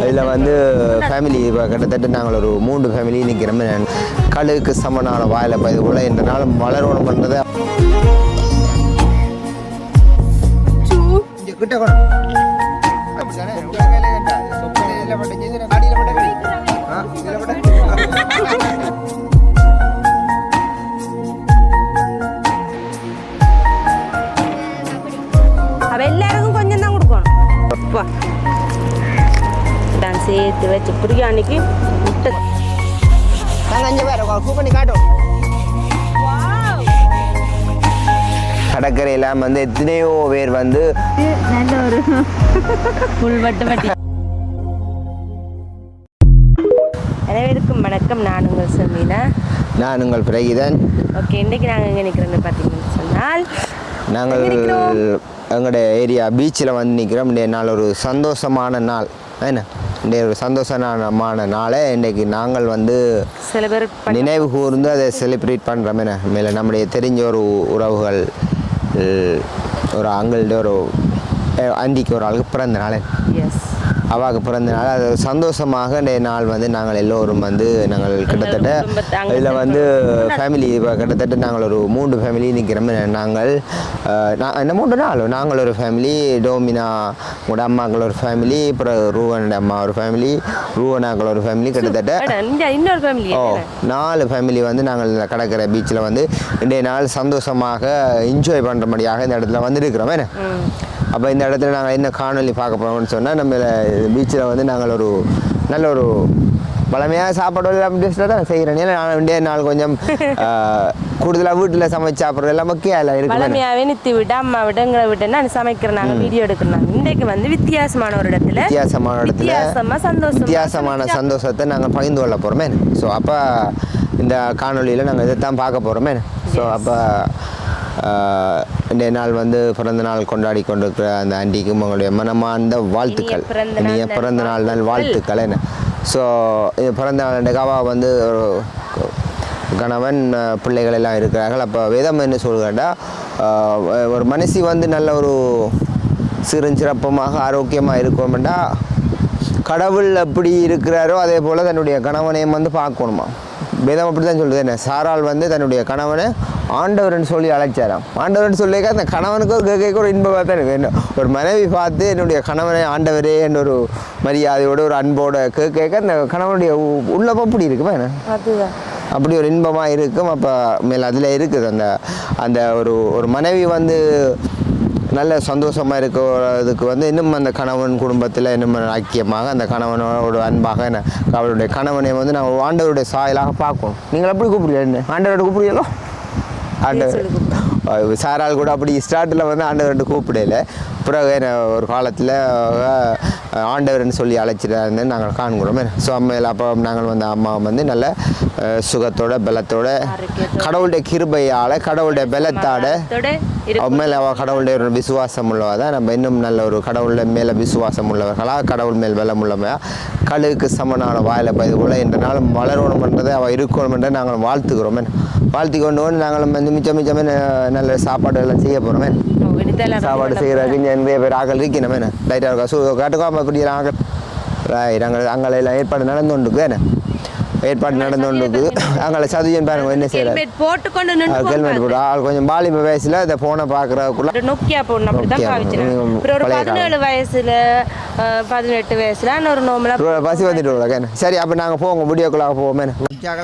இதில் வந்து ஃபேமிலி இப்போ கிட்டத்தட்ட நாங்கள் ஒரு மூன்று ஃபேமிலி நிற்கிறோம் கழுகுக்கு சமனான வாயில் போல என்ற நாள் வளரணும் பண்ணுறது கிட்ட சேர்த்து வச்சு பிரியாணிக்கு முட்டை. அஞ்சு பேர் கூ பண்ணி காட்டும் கடற்கரையில் வந்து எத்தனையோ பேர் வந்து நல்ல ஒரு புல் வட்டு வட்டி அனைவருக்கும் வணக்கம். நான் உங்கள் செமீனா. நான் உங்கள் பிரகிதன். ஓகே இன்றைக்கி நாங்கள் எங்கே நிற்கிறோன்னு பார்த்தீங்கன்னு சொன்னால் நாங்கள் எங்க நிக்கிறோம்? எங்களுடைய ஏரியா பீச்சில் வந்து நிற்கிறோம் இன்றைய நாள் ஒரு சந்தோஷமான நாள். என்ன? இன்றைய ஒரு சந்தோஷமான நாளை இன்றைக்கு நாங்கள் வந்து நினைவு கூர்ந்து அதை செலிப்ரேட் பண்ணுறோம் மேலே நம்முடைய தெரிஞ்ச ஒரு உறவுகள் ஒரு அங்கள்ட ஒரு அண்டிக்கு ஒரு ஆளுக்கு பிறந்த நாள். அவாவுக்கு பிறந்த நாள் அது சந்தோஷமாக இன்றைய நாள் வந்து நாங்கள் எல்லோரும் வந்து நாங்கள் கிட்டத்தட்ட இதில் வந்து. ஃபேமிலி இப்போ கிட்டத்தட்ட நாங்கள் ஒரு மூன்று ஃபேமிலி நிற்கிறோம். நாங்கள் என்ன மூன்று நாள்? நாங்கள் ஒரு ஃபேமிலி டோமினா உங்களோட அம்மாக்கள் ஒரு ஃபேமிலி அப்புறம் ரூவனோட அம்மா ஒரு ஃபேமிலி ரூவனாக்கள் ஒரு ஃபேமிலி கிட்டத்தட்ட இன்னொரு ஃபேமிலி ஓ நாலு ஃபேமிலி வந்து நாங்கள் கடற்கரை பீச்சில் வந்து இன்றைய நாள் சந்தோஷமாக என்ஜாய் பண்ணுறபடியாக இந்த இடத்துல வந்து இருக்கிறோம் என்ன அப்போ இந்த இடத்துல நாங்கள் என்ன காணொலி பார்க்க போகிறோம்னு சொன்னால் நம்ம பீச்சில் வந்து நாங்கள் ஒரு நல்ல ஒரு பழமையாக சாப்பாடு டேஸ்ட்டாக தான் செய்கிறேன் ஏன்னா நான் இன்றைய நாள் கொஞ்சம் கூடுதலாக வீட்டில் சமைச்சு சாப்பிட்றது எல்லாம் முக்கியம் இருக்கு பழமையாவே நித்தி விட்டு அம்மா விட்டு எங்களை விட்டு நான் சமைக்கிறேன் வீடியோ எடுக்கிறோம் இன்றைக்கு வந்து வித்தியாசமான ஒரு இடத்துல வித்தியாசமான இடத்துல சந்தோஷமா வித்தியாசமான சந்தோஷத்தை நாங்கள் பகிர்ந்து கொள்ள போகிறோமே ஸோ அப்போ இந்த காணொளியில் நாங்கள் இதை தான் பார்க்க போகிறோமே ஸோ அப்போ இன்றைய நாள் வந்து பிறந்த நாள் கொண்டாடி கொண்டிருக்கிற அந்த ஆண்டிக்கும் உங்களுடைய மனமார்ந்த வாழ்த்துக்கள். இனிய பிறந்த நாள் நாள் வாழ்த்துக்கள். என்ன? ஸோ இது பிறந்த நாள் கவா வந்து ஒரு கணவன் பிள்ளைகள் எல்லாம் இருக்கிறார்கள். அப்போ வேதம் என்ன சொல்கிறா ஒரு மனுஷி வந்து நல்ல ஒரு சிறஞ்சிறப்பமாக ஆரோக்கியமாக இருக்கணும்டா கடவுள் எப்படி இருக்கிறாரோ அதே போல் தன்னுடைய கணவனையும் வந்து பார்க்கணுமா? வேதம் அப்படி தான் சொல்லுது என்ன சாராள் வந்து தன்னுடைய கணவனை ஆண்டவர்னு சொல்லி அழைச்சாராம். ஆண்டவர்னு சொல்லிக்க அந்த கணவனுக்கு கேட்க ஒரு இன்பமாக தான் இருக்கு என்ன ஒரு மனைவி பார்த்து என்னுடைய கணவனை ஆண்டவரே என்ற ஒரு மரியாதையோட ஒரு அன்போட கேட்க அந்த கணவனுடைய உ- உள்ளம் அப்படி இருக்குமா என்ன? அப்படி ஒரு இன்பமாக இருக்கும். அப்போ மேல் அதில் இருக்குது அந்த அந்த ஒரு ஒரு மனைவி வந்து நல்ல சந்தோஷமாக இருக்கிறதுக்கு வந்து இன்னும் அந்த கணவன் குடும்பத்தில் இன்னும் ஐக்கியமாக அந்த கணவனோட அன்பாக என்ன அவருடைய கணவனை வந்து நான் ஆண்டவருடைய சாயலாக பார்க்கணும். நீங்கள் எப்படி கூப்பிடுறீங்க என்ன? ஆண்டவரோட கூப்பிடுறீங்களோ? ஆண்டவர் சாரால் கூட அப்படி ஸ்டார்ட்டில் வந்து ஆண்டவர்கிட்ட கூப்பிடல. பிறகு என்ன ஒரு காலத்தில் ஆண்டவர்னு சொல்லி அழைச்சிட்டு நாங்கள் காண்கிறோம். ஸோ அம்மையில் அப்போ நாங்கள் வந்து அம்மா வந்து நல்ல சுகத்தோட பலத்தோட. கடவுளுடைய கிருபையால் கடவுளுடைய பலத்தாட மேலே அவள் கடவுளுடைய ஒரு விசுவாசம் உள்ளவா தான் நம்ம இன்னும் நல்ல ஒரு கடவுள மேலே விசுவாசம் உள்ளவர்களாக கடவுள் மேல் பலம் உள்ளவா கழுகுக்கு சமனான வாயில பயிர் போல என்ற நாளும் வளரணும்ன்றதை அவள் இருக்கணும்ன்றதை நாங்கள் வாழ்த்துக்கிறோமே வாழ்த்தி கொண்டு நாங்கள் மிச்சம் மிச்சமே நல்ல சாப்பாடு எல்லாம் செய்ய போகிறோமே சாப்பாடு செய்கிறதுக்கு இங்கே நிறைய பேர் ஆக்கள் இருக்கணுமே லைட்டாக இருக்கா ஸோ காட்டுக்காம இப்படி ஆக்கள் ரைட் அங்கே அங்கே எல்லாம் ஏற்பாடு நடந்து கொண்டுக்கு என்ன ஏற்பாடு நடந்து கொண்டுக்கு அங்கே சதுஜன் பாருங்க என்ன செய்கிறார் ஹெல்மெட் போட்டுக்கொண்டு நின்று ஹெல்மெட் போட்டு ஆள் கொஞ்சம் வாலிப வயசில் இந்த ஃபோனை பார்க்குறதுக்குள்ள ஒரு நோக்கியா போடணும் ஒரு. பதினேழு வயசுல பதினெட்டு வயசுல ஒரு நோம்பலா பசி வந்துட்டு விட சரி அப்போ நாங்கள் போவோங்க வீடியோக்குள்ளாக போவோமே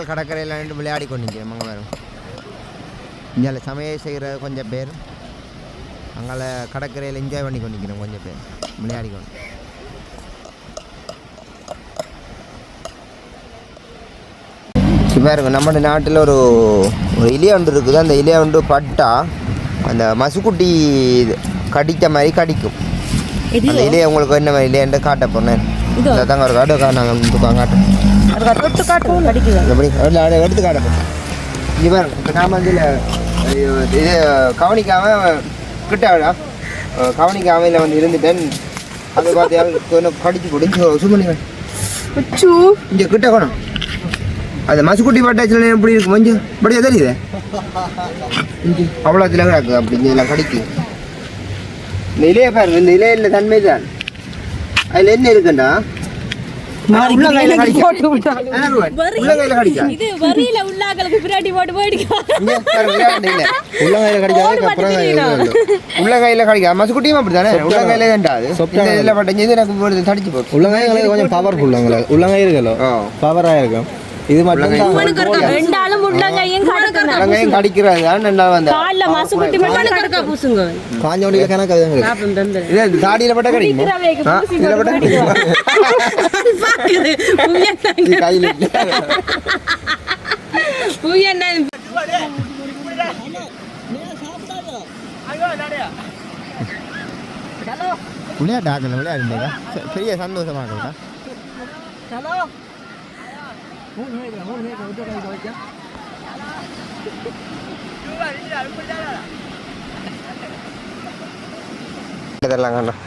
கடற்கரையில் நின்று விளையாடி அங்கே வேணும் இங்கே சமையல் செய்கிற கொஞ்சம் பேர் அங்கே கடற்கரையில் என்ஜாய் பண்ணி கொண்டிருக்கிறோம் கொஞ்சம் பேர். விளையாடி கொண்டு இப்போ இருக்கு நம்ம நாட்டில் ஒரு ஒரு இலியாண்டு இருக்குது. அந்த இலியாண்டு பட்டா அந்த மசுக்குட்டி கடித்த மாதிரி கடிக்கும். அந்த இலையை உங்களுக்கு என்ன மாதிரி இல்லையன்ட்டு காட்ட போனேன் இதோ? தாங்க ஒரு காட்டு நாங்கள் இல்லை அதை எடுத்து காட்டப்போம் இப்போ நான் வந்து இது கவனிக்காமல் கிட்ட விடா கவனிக்காமல் வந்து இருந்துட்டேன். அதை பார்த்து கொஞ்சம் கடிச்சு கொடுங்க சும்மா இங்கே கிட்ட கோணும் அது மசுக்குட்டி பட்டாச்சில் எப்படி இருக்கு மஞ்சள் இப்படியா தெரியுது? அவ்வளோ இதில் கிடக்கு. அப்படி இதெல்லாம் கடிக்கு. இந்த இலையை பாருங்க இந்த இலையில் தன்மை தான். அதில் என்ன இருக்குண்டா? உள்ளங்கையில கடிக்க. உள்ளங்கையில. உள்ளங்கையில் உள்ளங்கையில மசுக்குட்டியும் அப்படித்தானே? உள்ளங்கையில இந்த இதுல பட்ட இது எனக்கு தடிச்சு போட்டு. உள்ளங்கைகளுக்கு கொஞ்சம் பவர்ஃபுல் உங்களுக்கு உள்ளங்கை இருக்கலோ? ஆ. பவராக இருக்கும். இது மட்டும் தான். ரெண்டாலும் உள்ளங்கையும் கடுக்கணும் உள்ளங்கையும் கடிக்கிறது தான் ரெண்டாவது வந்த கால்ல மாசு குட்டி மட்டும் பூசுங்க? கணக்கு அதுங்க தாடியில பட்ட இதுல பட்ட கடிக்குமா? பாக்குது. இது கையில இல்ல. விளையாட்டு ஆக்கல விளையாடுங்க பெரிய சந்தோஷமா இருக்கா இதெல்லாம் காணும்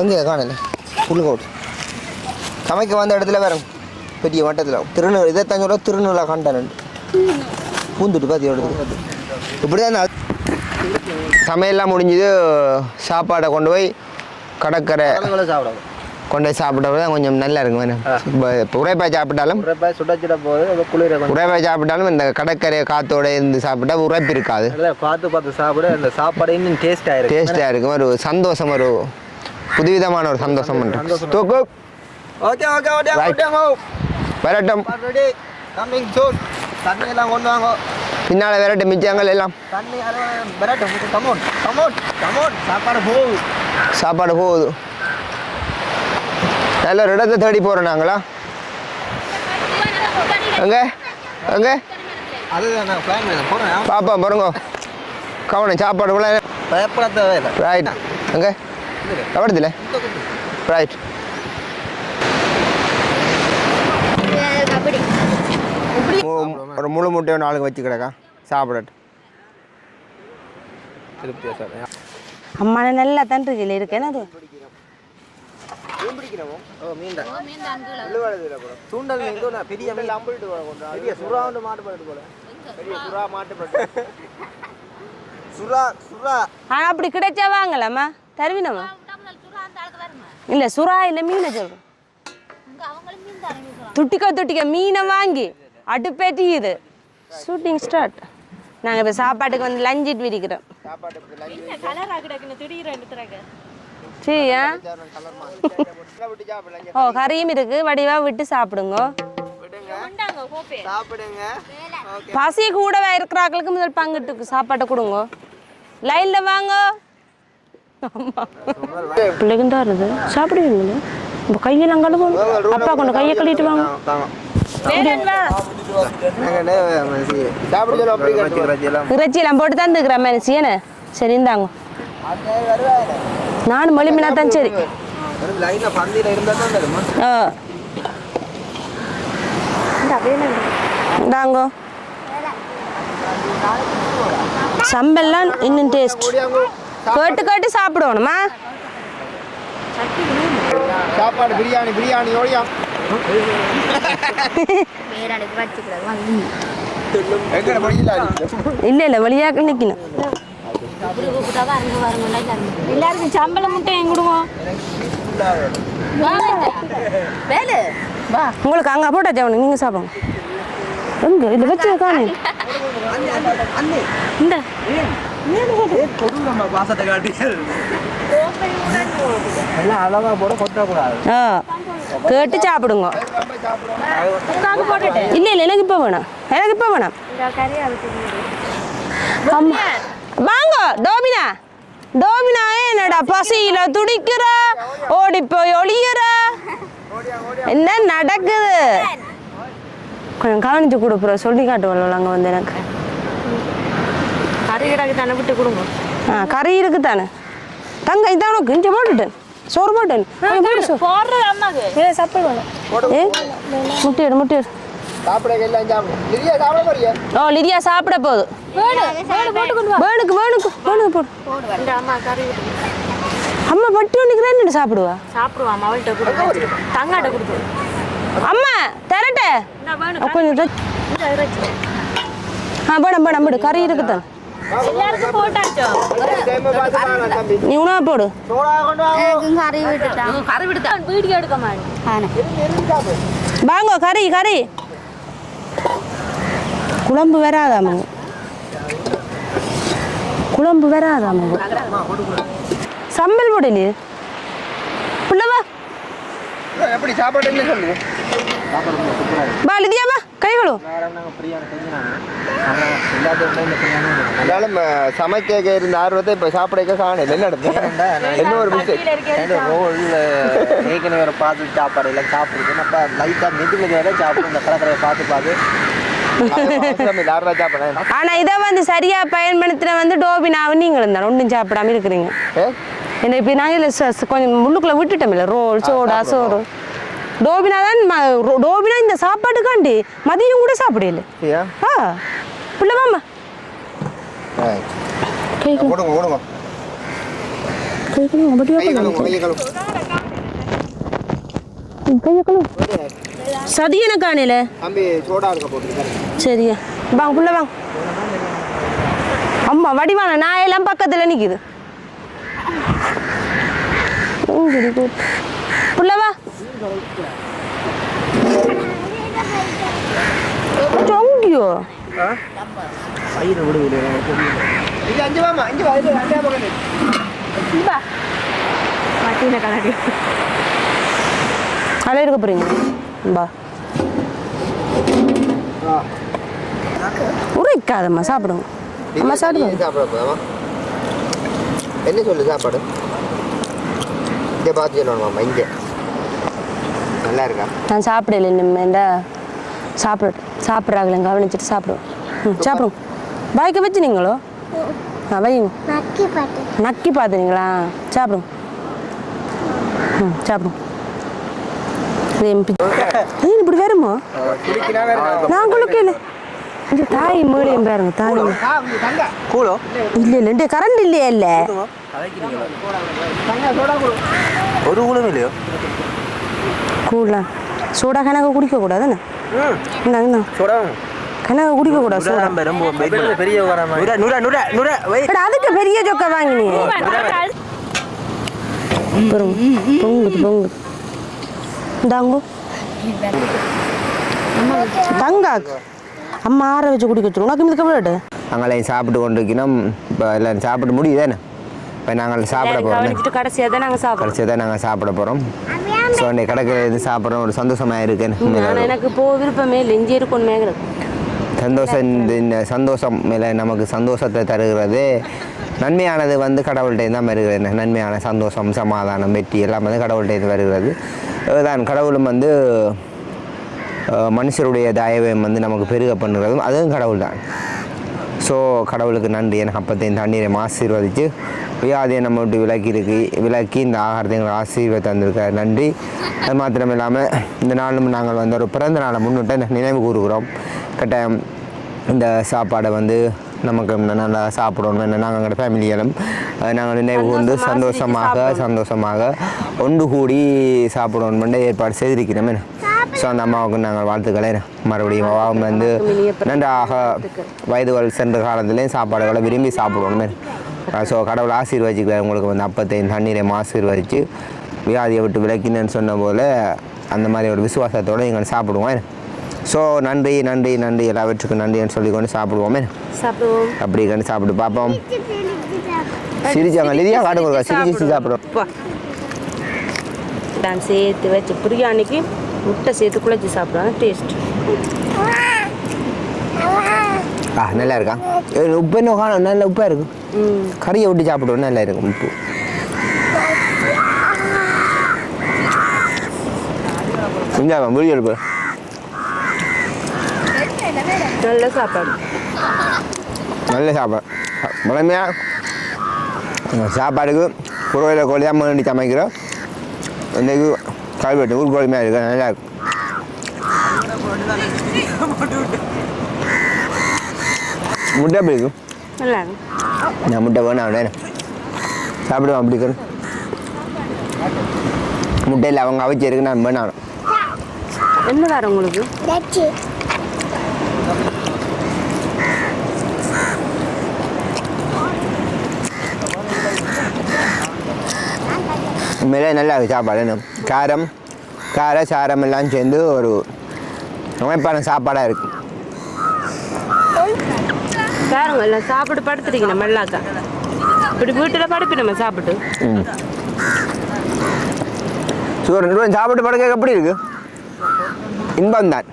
எங்கே காணல சமைக்க வந்த இடத்துல வேற பெரிய வட்டத்தில் திருநூறு இதே சொல்ல திருநூலா கண்டனன் பூந்துட்டு பார்த்து எடுத்து இப்படி தான் சமையல்லாம் முடிஞ்சது சாப்பாடை கொண்டு போய் கடற்கரை. சாப்பிடணும். கொண்டு சாப்பிட்டா கொஞ்சம் நல்லா இருக்கும். வேணும். இப்போ உரைப்பாய் சாப்பிட்டாலும் உரைப்பாய் சுடச்சிட போது குளிர உரைப்பாய் சாப்பிட்டாலும் இந்த கடற்கரை காத்தோட இருந்து சாப்பிட்டா உரைப்பு இருக்காது. பார்த்து பார்த்து சாப்பிட. அந்த சாப்பாடு இன்னும் டேஸ்ட் ஆயிருக்கு டேஸ்டாக இருக்கும் ஒரு சந்தோஷம் ஒரு புதுவிதமான ஒரு சந்தோஷம் தூக்கு. Okay okay okay. விரட்டம். Ready coming soon தண்ணி எல்லாம் கொண்டு வாங்க. பின்னால் விரட்டும் மிச்சங்கள் எல்லாம். தண்ணி பரட்டும் கமோன் கமோன் கமோன் சாப்பாடு போகுது. சாப்பாடு போகுது. நல்ல ஒரு இடத்தை தேடி போகிறோம் நாங்களா? எங்க? எங்க? அதுதான் நான் பிளான் பண்ண போகிறேன் பாப்பா பாருங்க. கவனம் சாப்பாடு கூட ரைட் எங்க? கவனத்தில் ரைட் ஒரு முழு முட்டையை நாளுக்கு வச்சு கிடக்கா? சாப்பிடட்டு திருப்தியாக சார் அம்மா நல்லா தான் இருக்குல்ல ஓ மீன் தூண்டல் மீன் பெரிய மீன். அம்பிட்டு பெரிய சுறா வந்து மாட்டுப்பட்டு போல பெரிய சுறா? மாட்டுப்பட்டு சுறா சுறா. ஆ அப்படி கிடைச்சா வாங்கலாமா? தருவினம்மா இல்லை சுறா இல்லை மீனை சொல்கிறோம் துட்டிக்கோ துட்டிக்கோ மீனை வாங்கி. அடுப்பேற்றிக்குது ஷூட்டிங் ஸ்டார்ட் நாங்கள் இப்போ சாப்பாட்டுக்கு வந்து லஞ்சிட்டு விரிக்கிறோம். எடுத்துறாங்க? சரியா? ஓ கறியும் இருக்கு. வடிவா விட்டு சாப்பிடுங்க. கொண்டாங்க கோப்பே சாப்பிடுங்க பசி கூட இருக்கிறாக்களுக்கு முதல் பங்கிட்டு சாப்பாட்டை கொடுங்க. லைன்ல வாங்க. தான் வருது சாப்பிடுவீங்களே? இப்போ கையெல்லாம் கழுவும் அப்பா கொண்டு கையை கழுவிட்டு வாங்க. கட்டுறோம் இறைச்சியெல்லாம் போட்டு தான் இருக்கிற சீனே சரி இந்தாங்க. தான் சரி லைனில் பந்தியில் இருந்தால் தான் ஆ இந்தாங்க சம்பல்லாம் இன்னும் டேஸ்ட் கேட்டு கேட்டு சாப்பிடணுமா சாப்பாடு பிரியாணி பிரியாணி ஓடியா இல்லை இல்லை வழியாக நிற்கணும் எல்லாருக்கும் சம்பளம் முட்டை எங்க கொடுவோம் வேலை. உங்களுக்கு அங்கே போட்டா ஜவனு நீங்கள் சாப்பிடுங்க. எங்க? இதில் வச்சு காணி இந்த. காட்டி சாப்பிடுங்க. இல்லை இல்லை எனக்கு இப்போ வேணாம். எனக்கு இப்போ வேணாம். அம்மா. வாங்க டோபினா டோபினா என்னடா பசியில துடிக்கிற ஓடி போய் ஒளியுற? என்ன நடக்குது? கொஞ்சம் கவனிச்சு கொடுப்புற சொல்லி காட்டுவோம்ல அங்கே வந்து எனக்கு. கறி கிடக்கு தானே விட்டு கொடுங்க. ஆ கறி இருக்கு தானே. தங்க இதான் இங்கே போட்டுட்டேன். சோறு போட்டேன். போடுறது அம்மாக்கு ஏ சாப்பிடு ஏ எல்லாம் சாப்பிடு நிறைய சாப்பிட போறியா? ஓ லிரியா சாப்பிட போகுது. வேணுக்கு வேணுக்கு வேணுக்கு போடு. இந்த அம்மா கறி அம்மா பட்டி ஒன்றுக்கு ரெண்டு சாப்பிடுவா? அவள்கிட்ட கொடுத்து தங்காட்ட அம்மா தரட்டே. கொஞ்சம் ஆ போட போட போடு. கறி தம்பி நீ உணவை போடு. சோடா கொண்டு வாங்க கறி விட்டுட்டான் கறி விட்டுட்டான் வீடியோ எடுக்க மாட்டேன். வாங்க கறி கறி. குழம்பு வராதாமங்க குழம்பு வராதாமங்க சம்பல் போடலையே புள்ளவா எப்படி சாப்பாடு என்ன சொல்லுங்க பா லிதியா வா கைகளும் சமைக்க இருந்த ஆர்வத்தை இப்போ சாப்பிடக்க காணும். என்ன என்ன ஒரு ரோல் ஏற்கனவே பார்த்து சாப்பாடு எல்லாம் சாப்பிடுது நம்ம லைட்டாக மெதுவில் வேற சாப்பிடும் இந்த கடற்கரையை பார்த்து பார்த்து சாப்பிட ஆனா இதை வந்து சரியா பயன்படுத்தின வந்து டோபினாவும் நீங்களும் தான் ஒன்றும் சாப்பிடாம இருக்கிறீங்க. என்ன இப்போ நாங்கள் இல்லை கொஞ்சம் முள்ளுக்குள்ள விட்டுட்டோம்ல ரோல் சோடா சோறு. டோபினா தான் டோபினா இந்த சாப்பாட்டுக்காண்டி மதியம் கூட சாப்பிடல. ஆ கை கழுவுங்க கையை கையக்கணும் சதியன காணையில தம்பி சோடா இருக்க போட்டுருக்காரு சரியா வாங்க புள்ள வாங்க. அம்மா வடிவான நான் எல்லாம் பக்கத்துல நிக்குது. ஊங்குடி போட்டு. புள்ள வா. சொங்கியோ பயிர் விடு விடு. இங்க அஞ்சு வாமா அஞ்சு வா இது அஞ்சா பக்கம் மாட்டின கண்ணாடி அலை இருக்க போறீங்க பா உரைக்காதம்மா சாப்பிடுங்க. அம்மா சாப்பிடுங்க. சாப்பிட போதாமா? என்ன சொல்லு சாப்பாடு? இங்கே பார்த்து சொல்லணுமாம்மா இங்கே? நல்லா இருக்கா? நான் சாப்பிடல இனிமேண்டா சாப்பிட சாப்பிட்றாங்களே கவனிச்சுட்டு சாப்பிடுவோம் ம் சாப்பிடுங்க. பாய்க்க வச்சு நீங்களோ? ஆ வைங்க. நக்கி பார்த்துறீங்களா சாப்பிடுங்க. ம் சாப்பிடுங்க. ஏன் இப்படி வருமா நான் குளிக்கல இந்த தாய் மேடையும் பாருங்க தாய் கூலோ. இல்லை இல்லை இந்த கரண்ட் இல்லையா இல்லை? ஒரு கூலும் இல்லையோ? கூடலாம் சூடா கணக்கு குடிக்க கூடாதுன்னு இந்தாங்க சோடா. கணக்கு குடிக்க கூடாது சூடா. ரொம்ப பெரிய நுர நுர நுர நுர வை. எடா, அதுக்கு பெரிய சொக்கா வாங்கினீங்க பொங்குது பொங்குது இந்தாங்கோ. தங்காக்கு. அம்மா ஆற வச்சு குடிக்க வச்சிருவோம் உனக்கு மில்க விட நாங்களே சாப்பிட்டு கொண்டு இருக்கணும் இப்போ எல்லோரும் சாப்பிட்டு முடியுதானே இப்போ நாங்கள் சாப்பிட போகிறோம் கடைசியாக தான் நாங்கள் சாப்பிடுவோம் கடைசியாக தான் நாங்கள் சாப்பிட போகிறோம் ஸோ அன்றைக்கி கடற்கரை இது சாப்பிட்றோம். ஒரு சந்தோஷமாக இருக்குன்னு எனக்கு இப்போ விருப்பமே இல்லை. இஞ்சி இருக்கும் மேகிறது சந்தோஷம் இந்த இந்த சந்தோஷம் மேலே நமக்கு சந்தோஷத்தை தருகிறது. நன்மையானது வந்து கடவுள்கிட்ட தான் வருகிறது. நன்மையான சந்தோஷம் சமாதானம் வெற்றி எல்லாம் வந்து கடவுள்கிட்ட வருகிறது. அதுதான் கடவுளும் வந்து மனுஷருடைய தயவையும் வந்து நமக்கு பெருக பண்ணுறதும் அதுவும் கடவுள் தான் ஸோ கடவுளுக்கு நன்றி. எனக்கு அப்பத்தையும் தண்ணீரை ஆசீர்வதித்து வியாதியை நம்ம விட்டு விலக்கி இருக்கு விலக்கி இந்த ஆகாரத்தை எங்களுக்கு ஆசீர்வாதம் தந்திருக்கார். நன்றி. அது மாத்திரம் இல்லாமல் இந்த நாளும் நாங்கள் வந்து ஒரு பிறந்த நாளை முன்னிட்டு நினைவு கூறுகிறோம். கட்டாயம் இந்த சாப்பாடை வந்து நமக்கு நல்லா சாப்பிடணும் என்ன நாங்கள் எங்களோட ஃபேமிலியிலும் நாங்கள் நினைவு கூர்ந்து சந்தோஷமாக சந்தோஷமாக ஒன்று கூடி சாப்பிடணும் ஏற்பாடு செய்திருக்கிறோம் என்ன? ஸோ அந்த அம்மாவுக்கு நாங்கள் வாழ்த்துக்களை மறுபடியும் அம்மாவும் வந்து நன்றாக வயதுகள் சென்ற காலத்துலேயும் சாப்பாடுகளை விரும்பி சாப்பிடணும் ஸோ கடவுள் ஆசீர்வதிக்கிறார் உங்களுக்கு வந்து அப்பத்தையும் தண்ணீரையும் ஆசீர்வதித்து வியாதியை விட்டு விளக்கினேன்னு சொன்ன போல் அந்த மாதிரி ஒரு விசுவாசத்தோடு எங்களை சாப்பிடுவோம் ஸோ நன்றி நன்றி நன்றி. எல்லாவற்றுக்கும் நன்றின்னு சொல்லிக்கொண்டு சாப்பிடுவோமே. சாப்பிடுவோம். அப்படி கண்டு சாப்பிட்டு பார்ப்போம். சிரிச்சாங்க. லிதியா காட்டு கொடுக்கா சிரிச்சு சாப்பிடுவோம். நான் சேர்த்து வச்சு பிரியாணிக்கு முட்டை சேர்த்து குழச்சி சாப்பிடுவாங்க. டேஸ்ட் ஆ நல்லா இருக்கா? உப்பு என்ன காணும்? நல்ல உப்பாக இருக்கும் ம். கறியை விட்டு சாப்பிடுவோம். நல்லா இருக்கும் உப்பு. குஞ்சாவா முடிஞ்சு எழுப்பு நல்ல சாப்பாடு. நல்ல சாப்பாடு முழுமையாக சாப்பாடுக்கு குறையில் கோழியாக முன்னாடி சமைக்கிறோம் இன்றைக்கு கல்வெட்டு ஊர் கோழிமையாக இருக்கு? நல்லா இருக்கும் முட்டை எப்படி இருக்கும் நல்லா இருக்கும் நான் முட்டை வேணும் அவனே. சாப்பிடுவான் அப்படி இருக்கணும் முட்டையில் அவங்க அவிச்சு இருக்கு நான் வேணாம். என்ன வேறு உங்களுக்கு? உண்மையிலே நல்லா இருக்குது சாப்பாடு என்ன காரம் கார சாரம் எல்லாம் சேர்ந்து ஒரு அமைப்பான சாப்பாடாக இருக்குது பாருங்க எல்லாம் சாப்பிட்டு படுத்துட்டீங்க நம்ம எல்லாக்கா இப்படி வீட்டில் படுப்பி நம்ம சாப்பிட்டு. சூரன் சூரன் சாப்பிட்டு படுக்க எப்படி இருக்கு? இன்பம் தான்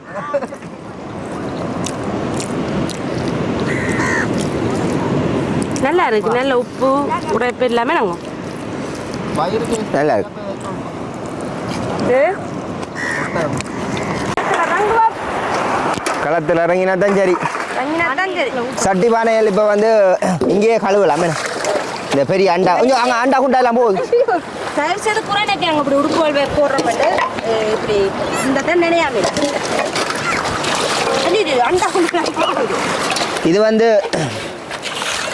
நல்லா இருக்கு நல்ல உப்பு உரைப்பு எல்லாமே நாங்கள் நல்லா இருக்கு. களத்தில் இறங்கினா தான் சரி. சட்டி பானைகள் இப்போ வந்து இங்கேயே கழுவலாம்? இந்த பெரிய அண்டா. கொஞ்சம் அங்கே அண்டா குண்டா எல்லாம் போகுது. தயவு செய்து குறைநக்கி அங்கே இப்படி இந்த தான் நினையாம இது அண்டா இது வந்து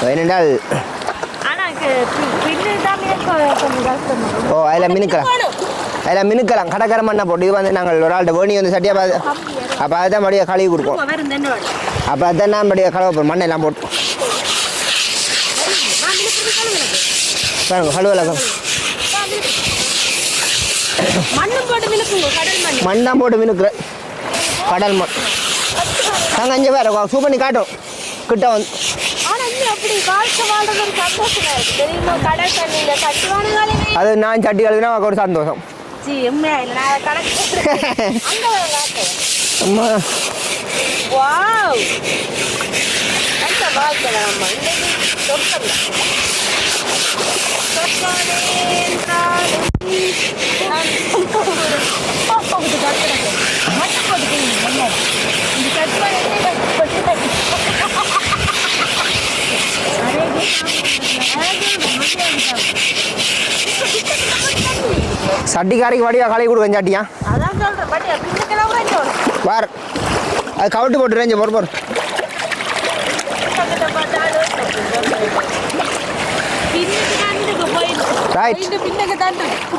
என்னென்றால் ஆனால் பின்னு தான் கொஞ்சம் கஷ்டம் ஓ அதில் மினுக்கலாம் அதில் மினுக்கலாம் கடற்கரை மண்ணை போட்டு இது வந்து நாங்கள் ஒரு ஆள்கிட்ட வேணி வந்து சட்டியாக பார்த்து அப்போ அதுதான் மறுபடியும் கழுவி கொடுப்போம் அப்போ அதுதான் நான் கழுவப்போம் கழுவ போகிறோம் மண்ணெல்லாம் போட்டு பாருங்க கழுவலாம் போட்டு கடல் மண் தான் போட்டு மினுக்குறேன் கடல் மண் நாங்கள் அஞ்சு பேர் சூப்பண்ணி காட்டும் கிட்ட வந்து அப்படி வாழ்க்கை வாழ்றது ஒரு சந்தோஷமா. இருக்கு தெரியுமா? கடல் தண்ணியில் கட்டுவானுங்களே அது நான் சட்டி கழுவினா ஒரு சந்தோஷம். சி எம்மையா இல்லை நான் கணக்கு அங்கே அம்மா. வாவ். வாழ்க்கை நம்ம இன்னைக்கு சொர்க்கம் சட்டிக்காரிக்கு வடிவா கழுவி கொடுக்க சட்டியா வார். அது கவுட்டு போட்டு ரேஞ்சு போட்டு போடு ரைட்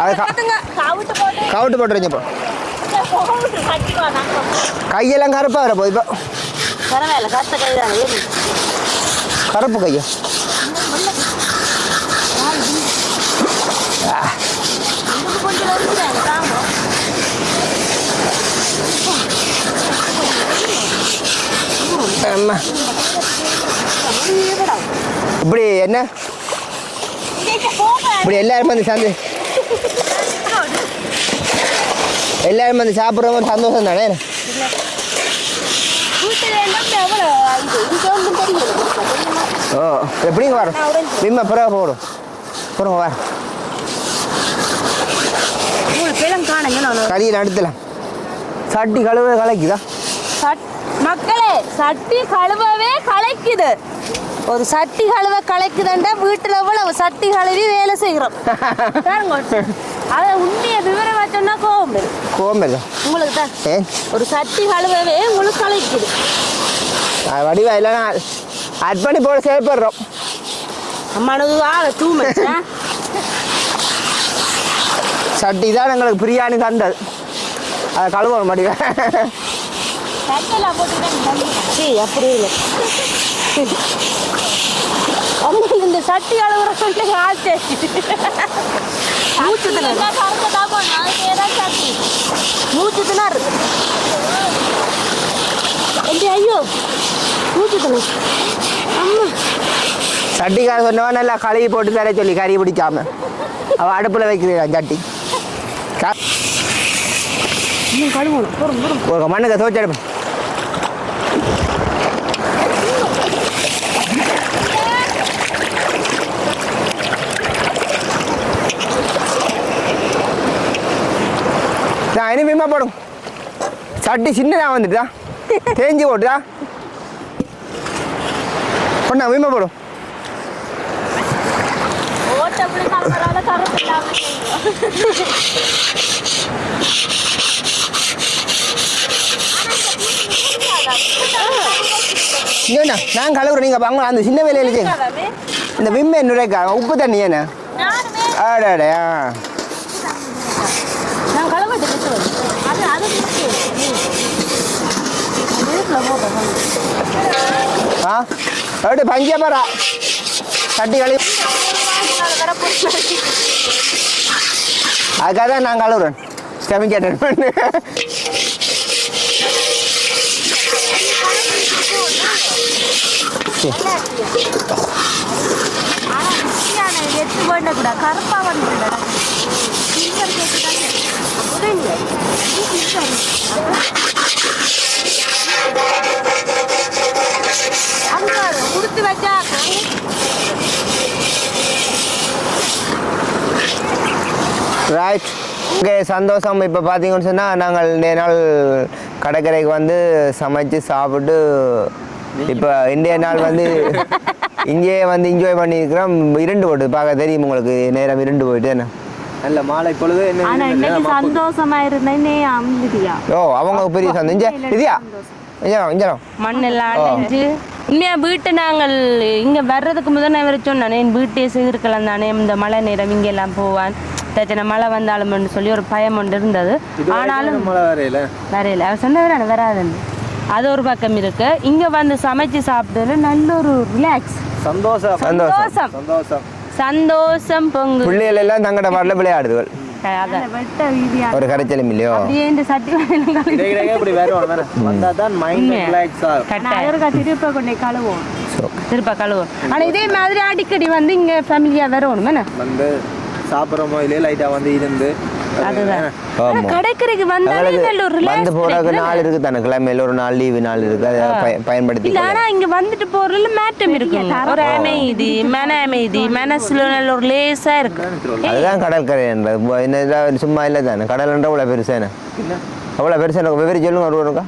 அது கவுட்டு போட்டு. கவுட்டு போட்டு ரேஞ்சு போ. போட்டு கட்டிடுவாங்க கையெல்லாம் கருப்பாக வர போகுது இப்போ. கருப்பு கையா? கொஞ்சம் வருகிறாங்க தாங்க அம்மா இப்படி என்ன இப்படி எல்லாரும் வந்து சேர்ந்து எல்லாரும் வந்து சாப்பிட்றவங்க ஒரு சந்தோஷம் தானே வீட்டில் எல்லாம் எவ்வளோ இது இது ஒன்றும் தெரியல ஓ எப்படிங்க வரும் விம்மா பிறகு போடும் பிறகு வர காணுங்க அடுத்தலாம். சட்டி கழுவு கலக்குதா? சட் மக்களே சட்டி கழுவவே கலைக்குது. ஒரு சட்டி கழுவ கலைக்குதுண்டா வீட்டில் எவ்வளவு சட்டி கழுவி வேலை பாருங்க அதை உண்மையை விவரமா சொன்னா கோவம் வரும். கோம்பல் உங்களுக்கு தான். ஒரு சட்டி கழுவவே உங்களுக்கு கலைக்குது. வடிவா இல்லைன்னா அர்ப்பணி போட செயல்படுறோம். அம்மானது ஆக தூமச்சா சட்டி தான் எங்களுக்கு பிரியாணி தந்தது. அதை போட்டு சரி அப்படி இல்லை. இந்த சட்டி கழுவுற சொல்லி ஆச்சு மூச்சு மூச்சு திணறு. ஐயோ மூச்சு திணறு. அம்மா. சட்டிக்கார சொன்னவன் நல்லா கழுவி போட்டு தர சொல்லி கறி பிடிக்காம. அவள் அடுப்பில் வைக்கிறேன் சட்டி. இன்னும் கழுவணும். போறோம் போறோம் ஒரு மண்ணுக்கு தோச்சு அடுப்பு நான் இனி விம்மா போடும். சட்டி சின்னதாக வந்துட்டா தேஞ்சு போட்டுதா? பொண்ணா விம்மா போடும். ஓட்டப்படி கருப்பு இங்கேண்ணா நான் கழுவுறேன் நீங்கள் அவங்க அந்த சின்ன வேலையில் செய்யுங்க இந்த விம்ம நுரைக்கா உப்பு தண்ணி ஏண்ணா நானுமே ஆடாடே ஆ. ஆ? எப்படி பஞ்சியா பாரா சட்டி கழுவி. வர போட்டு அதுக்காக தான் எட்டு கூட கருப்பா சில்வர் அங்க கொடுத்து வச்சா ரைட் இங்கே சந்தோஷம். இப்போ பார்த்தீங்கன்னு சொன்னால் நாங்கள் இந்த நாள் கடற்கரைக்கு வந்து சமைச்சு சாப்பிட்டு இப்போ இந்திய நாள் வந்து இங்கேயே வந்து என்ஜாய் பண்ணியிருக்கிறோம். இருண்டு போட்டு பார்க்க தெரியும் உங்களுக்கு. நேரம் இருண்டு போயிட்டு என்ன? நல்ல மாலை பொழுது என்ன ஆனா இன்னைக்கு சந்தோஷமா இருந்தேனே ஓ அவங்க பெரிய சந்தோஷம். இதியா மண்ணெல்லாம் அடைஞ்சு உண்மையா வீட்டு நாங்கள் இங்க வர்றதுக்கு முதல் நான் சொன்னேன் என் வீட்டே செய்திருக்கலாம் தானே இந்த மழை நேரம் இங்க எல்லாம் போவான். தச்சனை மழை வந்தாலும்னு சொல்லி ஒரு பயம் ஒன்று இருந்தது. ஆனாலும் வரையில? வரையில. அவர் சொன்னது நான் வராதுன்னு. அது ஒரு பக்கம் இருக்கு. இங்க வந்து சமைச்சு சாப்பிட்டதுல நல்ல ஒரு ரிலாக்ஸ் சந்தோஷம். சந்தோஷம். சந்தோஷம். சந்தோஷம் பொங்கு. பிள்ளைகள் எல்லாம் தங்கட பாட்டில் விளையாடுதுகள். அதான். வெட்ட வீதியா? ஒரு கரைச்சலும் இல்லையோ? அப்படியே இந்த சட்டி வகையெல்லாம் இடையிடையே இப்படி வேறும் வேற. வந்தா தான் மைண்ட் ரிலாக்ஸ் ஆகும். கட்டாயம். அவருக்கு திருப்ப கொண்டே கழுவோம் திருப்ப கழுவும் ஆனா இதே மாதிரி அடிக்கடி வந்து இங்க ஃபேமிலியா வரணும் என்ன? வந்து சாப்பிட்றோமோ இல்லையே லைட்டாக வந்து இருந்து அதுதான். கடைக்கரைக்கு வந்தாலே நல்ல ஒரு வந்து ரிலாக்ஸ் போறதுக்கு நாள் இருக்கு தானே. கிழமையில ஒரு நாள் லீவு நாள் இருக்கு. அதை பய- பயன்படுத்தி இல்ல ஆனா இங்க வந்துட்டு போறதுல மேட்டம் இருக்கு ஒரு அமைதி மன அமைதி மனசுல நல்ல ஒரு லேசா இருக்கு. அதுதான் கடற்கரைன்றது இப்போ என்ன இதா- சும்மா இல்லை தானே. அவ்வளோ பெருசானே அவ்வளோ பெருசான விவரி சொல்லுங்க ஒரு ஒருக்கா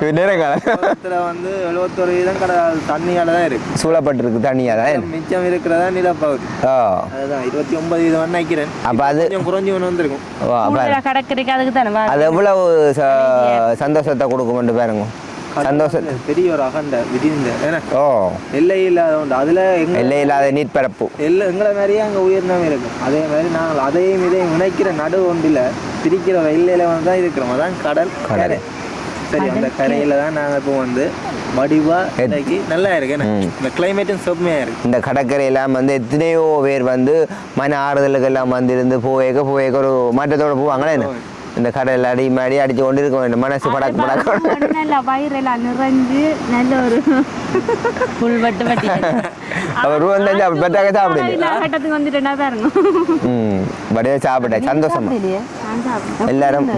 உலகத்துல வந்து எழுபத்தொரு வீதம் கடல் தண்ணியால தான் இருக்கு. சூழப்பட்டிருக்கு தனியாக தான் மிச்சம் இருக்கிறதா நிலப்பகுதி. ஓ அதுதான் இருபத்தி ஒன்பது வீதம் நினைக்கிறேன். அப்போ அது கொஞ்சம் குறைஞ்சு ஒன்று வந்திருக்கும். ஓ அப்போ கடற்கரைக்கு அதுக்கு தானே வா. அது எவ்வளவு ச- சந்தோஷத்தை கொடுக்கும்னு பாருங்க. சந்தோஷம். பெரிய ஒரு அகண்ட விதிந்த ஏன்னா ஓ. எல்லை இல்லாத உண்டு அதுல எல்லை இல்லாத நீர்ப்பரப்பு. எல்லை எங்களை மாதிரியே அங்கே உயர்ந்தவங்க இருக்கும் அதே மாதிரி நாங்கள் அதையும் இதையும் இணைக்கிற நடு ஒன்றில் பிரிக்கிற எல்லையில வந்து தான் இருக்கிறோம் அதான் கடல். கரை. சரி அந்த கரையில தான் நாங்கள் இப்போ வந்து வடிவா இன்னைக்கு நல்லா இருக்கு. இந்த கிளைமேட்டும் செம்மையா இருக்கு. இந்த கடற்கரையெல்லாம் வந்து எத்தனையோ பேர் வந்து மன ஆறுதலுக்கு எல்லாம் வந்து இருந்து போவேக்க போவேக்க ஒரு மாற்றத்தோட போவாங்களே என்ன? இந்த கடலில் அடி மாடி அடிச்சு கொண்டு இருக்க வேண்டும். மனசு படக்கு படக்கு நல்ல வயிறெல்லாம் நிறைஞ்சு நல்ல ஒரு புல் வட்டு வட்டி. அவர் வந்து அப்படி பெற்றாக்க சாப்பிடுங்க கட்டத்துக்கு வந்துட்டேன்னா பாருங்க ம் வடிவ சாப்பிட்டேன். சந்தோஷமா. எல்லாரும்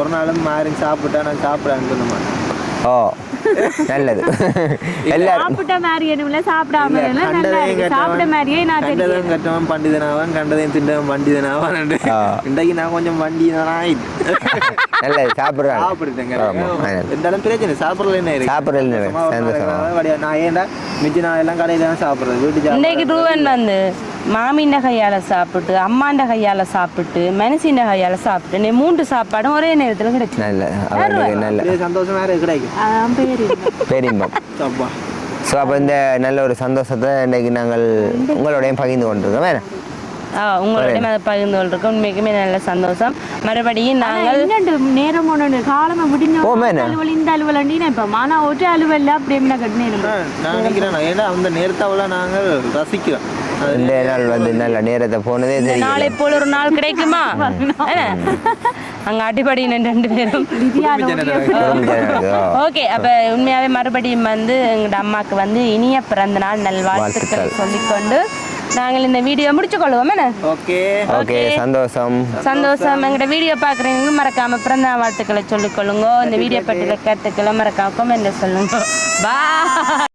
ஒரு நாளும் மாறி சாப்பிட்டா நான் சாப்பிட்றேன்னு சொல்ல மாட்டேன் ஓ நல்லது. எல்லாரும் சாப்பிட்ட மாதிரி என்ன சாப்பிடாம சாப்பிட்ட மாதிரியே நான் கண்டதையும் கட்டவன் பண்டிதனாவான் கண்டதையும் திண்டவன் பண்டிதனாவான் ஆ. இன்றைக்கு நான் கொஞ்சம் பண்டிதனா நல்லது ஆமா, ஆமா. இருந்தாலும் பிரச்சனை சாப்பிடல என்ன இருக்கு? என்ன நான் ஏன்டா மிச்சி நான் எல்லாம் கடையில தான் சாப்பிடுறது வீட்டு இன்னைக்கு சாப்பிடுறது. ரூவன் வந்து. மாமிண்ட கையால சாப்பிட்டு அம்மாண்ட கையால சாப்பிட்டு மனசிண்ட கையால சாப்பிட்டு நீ மூன்று சாப்பாடும் ஒரே நேரத்துல கிடைச்சு நல்ல நல்ல. அப்படியே சந்தோஷமா இருக்கு கிடைக்கும். அதான் பேரு பேரின்பம். அப்பா ஸோ அப்போ இந்த நல்ல ஒரு சந்தோஷத்தை இன்னைக்கு நாங்கள் உங்களோடையும் பகிர்ந்து கொண்டிருக்கோம். வேணும் ஆ, உங்களோட அதை பகிர்ந்து கொண்டிருக்கோம். உண்மைக்குமே நல்ல சந்தோஷம். மறுபடியும் நாங்கள் நேரம் ஒன்று காலமா மேன. அலுவல் இந்த அலுவல் நினைப்போம் ஆனா ஒரு அலுவல் அப்படி என்ன கட்டு நேரம் ஆ, நான் நினைக்கிறேன். ஏன்னா அந்த நேரத்தாவில் நாங்கள் ரசிக்கிறோம். இந்த நாள் வந்து நல்ல நேரத்தை போனதே தெரியும் நாளை போல ஒரு நாள் கிடைக்குமா? அங்க அடிப்படை ரெண்டு பேரும். ஓகே அப்ப உண்மையாவே மறுபடியும் வந்து எங்களோட அம்மாக்கு வந்து இனிய பிறந்த நாள் நல்வாழ்த்துக்களை வாழ்த்துக்கள். சொல்லிக்கொண்டு நாங்கள் இந்த வீடியோ முடிச்சு கொள்வோம் என்ன? ஓகே ஓகே சந்தோஷம். சந்தோஷம். எங்களோட வீடியோ பார்க்குறவங்க மறக்காம பிறந்த வாழ்த்துக்களை சொல்லிக்கொள்ளுங்க. இந்த வீடியோ பற்றின கருத்துக்களை மறக்காம கமெண்ட்ல சொல்லுங்க. பாய்